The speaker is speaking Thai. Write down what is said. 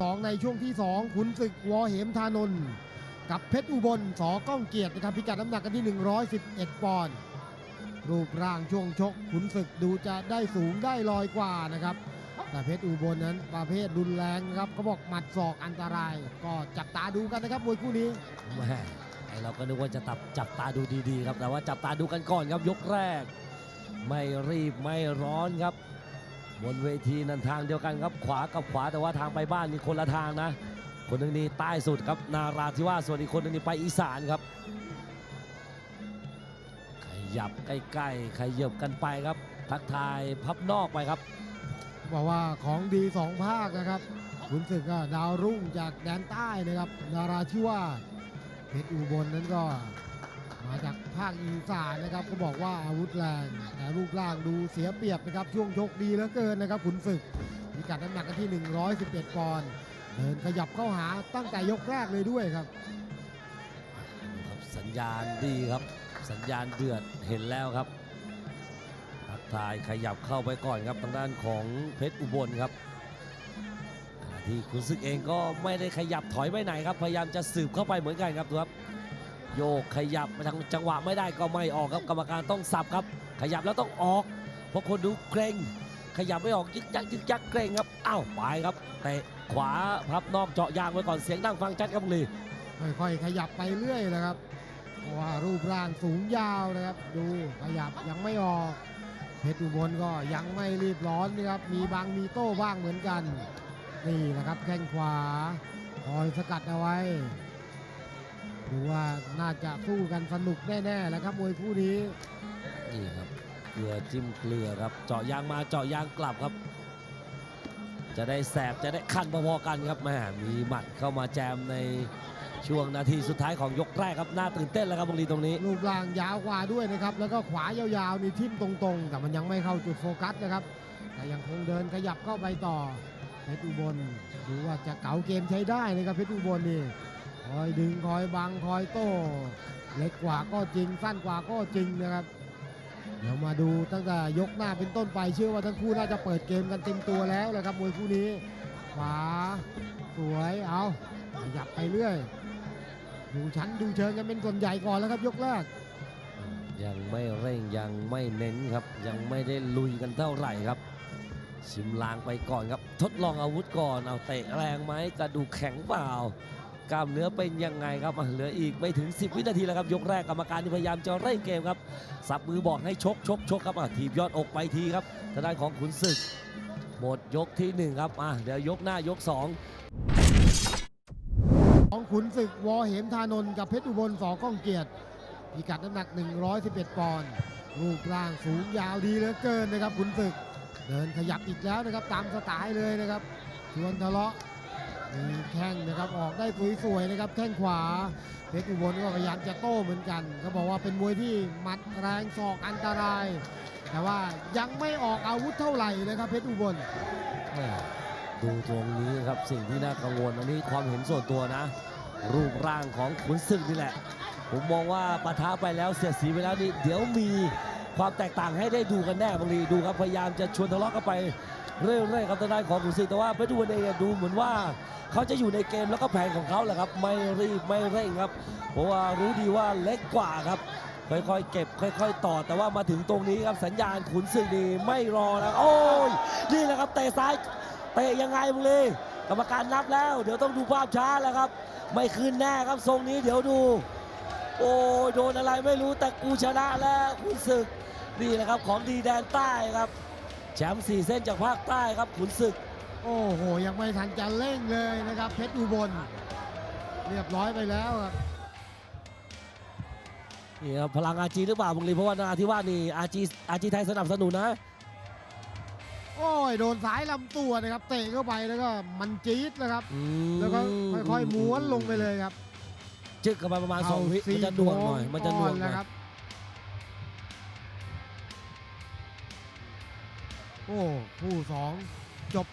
สองในช่วงที่ 2 ขุนศึกวอเหมทานนท์กับเพชรอุบลสอก้องเกียรตินะครับพิกัดน้ำหนักกันที่ 111 ปอนด์รูปร่างช่วงชกขุนศึกดูจะได้สูงได้ลอยกว่านะครับ แต่เพชรอุบลนั้นประเภทรุนแรงนะครับเขาบอกหมัดศอกอันตราย ก็จับตาดูกันนะครับมวยคู่นี้แม่ไอเราก็นึกว่าจะตับจับตาดูดีๆครับแต่ว่าจับตาดูกันก่อนครับยกแรก ไม่รีบไม่ร้อนครับ บนเวทีนันทางเดียวกันครับขวากับขวาแต่ว่าทางไปบ้านนี่คนละทางนะ คนนึงนี่ใต้สุดครับนาราธิวาสส่วนอีกคนนึงนี่ไปอีสานครับ ขยับใกล้ๆขยับกันไปครับ ทักทายพับนอกไปครับบอกว่าของดีสองภาคนะครับขุนศึกก็ดาวรุ่งจากแดนใต้นะครับ นาราธิวาสเพชรอุบลนั้นก็ มาจากภาคอีสานนะครับก็บอกว่าอาวุธแรงแต่รูปร่างดูเสียเปรียบนะครับช่วงชกดีเหลือเกินนะครับขุนศึกพิกัดน้ำหนักกันที่ 111 ปอนด์เดินขยับเข้าหาตั้งแต่ยกแรกเลยด้วยครับครับสัญญาณดีครับ สัญญาณเดือดเห็นแล้วครับทักทายขยับเข้าไปก่อนครับทางด้านของเพชรอุบลครับขณะที่คุณซึกเองก็ไม่ได้ขยับถอยไปไหนครับ พยายามจะสืบเข้าไปเหมือนกันครับดูครับ โยกขยับไปทางจังหวะไม่ได้ก็ไม่ออกครับกรรมการต้องสับครับ ขยับแล้วต้องออก เพราะคนดูเกรงขยับไม่ออกยึกยักยึกยักเกรงครับอ้าวไปครับเตะขวาพับนอกเจาะยางไว้ก่อนเสียงดังฟังชัดครับบุรีค่อยๆขยับไปเรื่อยนะครับเพราะว่ารูปร่างสูงยาวนะครับ ดูขยับยังไม่ออกเพชรอุบลก็ยังไม่รีบร้อนนะครับมีบางมีโต้บ้างเหมือนกัน นี่แหละครับแข้งขวาคอยสกัดเอาไว้ ดูว่าน่าจะสู้กันสนุกแน่ๆแล้วครับมวยคู่นี้นี่ครับเกลือจิ้มเกลือครับเจาะยางมาเจาะยางกลับครับ จะได้แสบจะได้คันพอๆกันครับแม่มีหมัดเข้ามาแจมในช่วงนาทีสุดท้ายของยกแรกครับน่าตื่นเต้นแล้วครับบงลีตรงนี้รูปร่างยาวกว่าด้วยนะครับแล้วก็ขวายาวๆนี่ทิ่มตรงๆ แต่มันยังไม่เข้าจุดโฟกัสนะครับแต่ยังคงเดินขยับเข้าไปต่อเพชรอุบลดูว่าจะเก๋าเกมใช้ได้นะครับเพชรอุบลนี่ คอยดึงคอยบังคอยโต้ เล็กกว่าก็จริง สั้นกว่าก็จริงนะครับ เดี๋ยวมาดูตั้งแต่ยกหน้าเป็นต้นไปเชื่อว่าทั้งคู่น่าจะเปิดเกมกันเต็มตัวแล้วนะครับมวยคู่นี้ ขวา สวยเอาขยับไปเรื่อย ดูชั้นดูเชิงกันเป็นส่วนใหญ่ก่อนแล้วครับยกแรกยังไม่เร่งยังไม่เน้นครับ ยังไม่ได้ลุยกันเท่าไหร่ครับชิมลางไปก่อนครับ ทดลองอาวุธก่อนเอาเตะแรงไหมกระดูกแข็งเปล่า กล้ามเนื้อเป็นยังไงครับเหลืออีกไม่ถึง 10 วินาทีแล้วครับยกแรกกรรมการพยายามจะเร่งเกมครับสับมือบอกให้ชกชกชกครับอะถีบยอดอกไปทีครับทางด้านของขุนศึกหมดยกที่หนึ่งครับอะเดี๋ยวยกหน้ายกสองของขุนศึกวอเหมทานนท์กับเพชรอุบลสอก้องเกียรติพิกัดน้ำหนัก 111 ปอนด์รูปร่างสูงยาวดีเหลือเกินนะครับขุนศึก เดินขยับอีกแล้วนะครับตามสไตล์เลยนะครับชวนทะเลาะ มีแข้งนะครับออกได้สวยๆนะครับแข้งขวาเพชรอุบลก็พยายามจะโต้เหมือนกันเขาบอกว่าเป็นมวยที่มัดแรงศอกอันตราย แต่ว่ายังไม่ออกอาวุธเท่าไหร่นะครับเพชรอุบลดูตรงนี้ครับสิ่งที่น่ากังวลอันนี้ความเห็นส่วนตัวนะ รูปร่างของขุนศึกนี่แหละ ผมมองว่าปะทะไปแล้วเสียสีไปแล้วนี่เดี๋ยวมี ความแตกต่างให้ได้ดูกันแน่บางทีดูครับพยายามจะชวนทะเลาะกันไปเรื่อยๆครับทางด้านของขุนศึกแต่ว่าเพชรอุบลเองดูเหมือนว่าเขาจะอยู่ในเกมแล้วก็แผนของเขาแหละครับ ไม่รีบไม่เร่งครับ เพราะว่ารู้ดีว่าเล็กกว่าครับ ค่อยๆเก็บ ค่อย ๆ ต่อแต่ว่ามาถึงตรงนี้ครับสัญญาณขุนศึกนี่ไม่รอแล้วโอ้ยนี่แหละครับเตะซ้ายเตะยังไงบุรีกรรมการนับแล้ว เดี๋ยวต้องดูภาพช้าแล้วครับ ไม่คืนแน่ครับทรงนี้เดี๋ยวดู โอ้ยโดนอะไรไม่รู้แต่กูชนะแล้วขุนศึกนี่แหละครับของดีแดนใต้ครับ แชมป์สี่เส้นจากภาคใต้ครับขุนศึก โอ้โห ยังไม่ทันจะเร่งเลยนะครับ เพชรอุบล เรียบร้อยไปแล้วครับนี่ครับพลังอาจีหรือเปล่าบุรีเพราะว่านาที่ว่าสนี่อาจีอาจีไทยสนับสนุนนะ โอ้ยโดนสายลำตัวนะครับเตะเข้าไปแล้วก็มันจี๊ดนะครับ อืม แล้วก็ค่อยๆม้วนลงไปเลยครับ จึกกันไปประมาณสองวิเามันจะหน่วงหน่อย มันจะหน่วงก่อหน่อยนะครับโอ้คู่สอง